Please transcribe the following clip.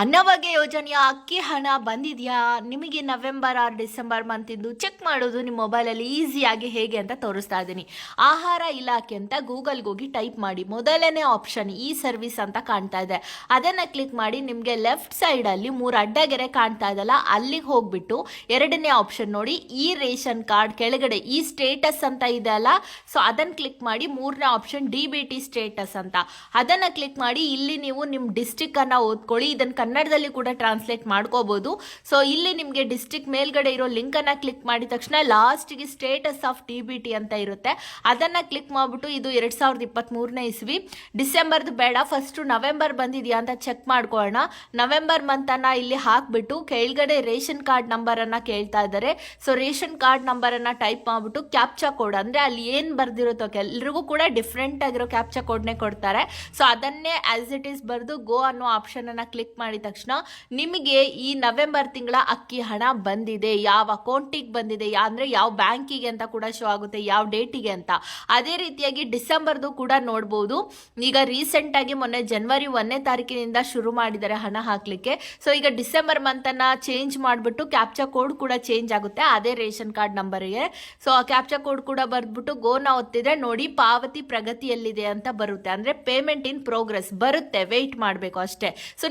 ಅನ್ನಭಾಗ್ಯ ಯೋಜನೆಯ ಅಕ್ಕಿ ಹಣ ಬಂದಿದೆಯಾ? ನಿಮಗೆ ನವೆಂಬರ್ ಆರ್ ಡಿಸೆಂಬರ್ ಮಂತಿಂದು ಚೆಕ್ ಮಾಡೋದು ನಿಮ್ಮ ಮೊಬೈಲಲ್ಲಿ ಈಸಿಯಾಗಿ ಹೇಗೆ ಅಂತ ತೋರಿಸ್ತಾ ಇದ್ದೀನಿ. ಆಹಾರ ಇಲಾಖೆ ಅಂತ ಗೂಗಲ್ಗೆ ಹೋಗಿ ಟೈಪ್ ಮಾಡಿ. ಮೊದಲನೇ ಆಪ್ಷನ್ ಈ ಸರ್ವಿಸ್ ಅಂತ ಕಾಣ್ತಾ ಇದೆ. ಅದನ್ನು ಕ್ಲಿಕ್ ಮಾಡಿ ನಿಮಗೆ ಲೆಫ್ಟ್ ಸೈಡಲ್ಲಿ ಮೂರು ಅಡ್ಡಗೆರೆ ಕಾಣ್ತಾ ಇದಲ್ಲ, ಅಲ್ಲಿಗೆ ಹೋಗ್ಬಿಟ್ಟು ಎರಡನೇ ಆಪ್ಷನ್ ನೋಡಿ, ಈ ರೇಷನ್ ಕಾರ್ಡ್ ಕೆಳಗಡೆ ಈ ಸ್ಟೇಟಸ್ ಅಂತ ಇದೆ ಅಲ್ಲ? ಸೊ ಅದನ್ನು ಕ್ಲಿಕ್ ಮಾಡಿ ಮೂರನೇ option D B T status ಅಂತ. ಅದನ್ನು ಕ್ಲಿಕ್ ಮಾಡಿ ಇಲ್ಲಿ ನೀವು ನಿಮ್ಮ ಡಿಸ್ಟಿಕ್ ಅನ್ನ ಓದ್ಕೊಳ್ಳಿ ಇದನ್ನು ಕನ್ನಡದಲ್ಲಿ ಕೂಡ ಟ್ರಾನ್ಸ್ಲೇಟ್ ಮಾಡ್ಕೋಬಹುದು ಸೊ ಇಲ್ಲಿ ನಿಮಗೆ ಡಿಸ್ಟಿಕ್ ಮೇಲ್ಗಡೆ ಇರೋ ಲಿಂಕ್ ಅನ್ನ ಕ್ಲಿಕ್ ಮಾಡಿದ ತಕ್ಷಣ ಲಾಸ್ಟ್ಗೆ status of T B T ಅಂತ ಇರುತ್ತೆ. ಅದನ್ನ ಕ್ಲಿಕ್ ಮಾಡ್ಬಿಟ್ಟು ಇದು ಎರಡ್ ಸಾವಿರದ ಇಪ್ಪತ್ತ್ ಮೂರನೇ ಇಸ್ವಿ. ಡಿಸೆಂಬರ್ದು ಬೇಡ ಫಸ್ಟ್ ನವೆಂಬರ್ ಬಂದಿದೆಯಾ ಅಂತ ಚೆಕ್ ಮಾಡ್ಕೊಳ್ಳೋಣ. ನವೆಂಬರ್ ಮಂತ್ ಅನ್ನ ಇಲ್ಲಿ ಹಾಕ್ಬಿಟ್ಟು ಕೆಳಗಡೆ ರೇಷನ್ ಕಾರ್ಡ್ ನಂಬರ್ ಅನ್ನ ಕೇಳ್ತಾ ಇದ್ದಾರೆ. ಸೊ ರೇಷನ್ ಕಾರ್ಡ್ ನಂಬರ್ ಅನ್ನ ಟೈಪ್ ಮಾಡ್ಬಿಟ್ಟು ಕ್ಯಾಪ್ಚಾ ಕೋಡ್ ಅಂದ್ರೆ ಅಲ್ಲಿ ಏನ್ ಬರ್ದಿರುತ್ತೋ ಎಲ್ರಿಗೂ ಕೂಡ ಡಿಫ್ರೆಂಟ್ ಆಗಿರೋ ಕ್ಯಾಪ್ಚಾ ಕೋಡ್ನೇ ಕೊಡ್ತಾರೆ. ಸೊ ಅದನ್ನೇ ಆಸ್ ಇಟ್ ಈಸ್ ಬರೆದು ಗೋ ಅನ್ನೋ ಆಪ್ಷನ್ ಅನ್ನ ಕ್ಲಿಕ್ ಮಾಡಿದ ತಕ್ಷಣ ನಿಮಗೆ ಈ ನವೆಂಬರ್ ತಿಂಗಳ ಅಕ್ಕಿ ಹಣ ಬಂದಿದೆ, ಯಾವ ಅಕೌಂಟಿಗೆ ಬಂದಿದೆ, ಅಂದರೆ ಯಾವ ಬ್ಯಾಂಕಿಗೆ ಅಂತ ಕೂಡ ಶೋ ಆಗುತ್ತೆ, ಯಾವ ಡೇಟಿಗೆ ಅಂತ. ಅದೇ ರೀತಿಯಾಗಿ ಡಿಸೆಂಬರ್ದು ಕೂಡ ನೋಡ್ಬೋದು. ಈಗ ರೀಸೆಂಟಾಗಿ ಮೊನ್ನೆ ಜನವರಿ ಒಂದನೇ ತಾರೀಕಿನಿಂದ ಶುರು ಮಾಡಿದ್ದಾರೆ ಹಣ ಹಾಕಲಿಕ್ಕೆ. ಸೊ ಈಗ ಡಿಸೆಂಬರ್ ಮಂತನ್ನು ಚೇಂಜ್ ಮಾಡಿಬಿಟ್ಟು ಕ್ಯಾಪ್ಚಾ ಕೋಡ್ ಕೂಡ ಚೇಂಜ್ ಆಗುತ್ತೆ, ಅದೇ ರೇಷನ್ ಕಾರ್ಡ್ ನಂಬರಿಗೆ. ಸೊ ಆ ಕ್ಯಾಪ್ಚಾ ಕೋಡ್ ಕೂಡ ಬರ್ದ್ಬಿಟ್ಟು ಗೋನ ಒತ್ತಿದ್ರೆ ನೋಡಿ ಪಾವತಿ ಪ್ರಗತಿಯಲ್ಲಿದೆ ಅಂತ ಬರುತ್ತೆ. ಅಂದರೆ ಪೇಮೆಂಟ್ ಇನ್ ಪ್ರೋಗ್ರೆಸ್ ಬರುತ್ತೆ ವೆಯ್ಟ್ ಮಾಡಬೇಕು ಅಷ್ಟೇ. ಸೊ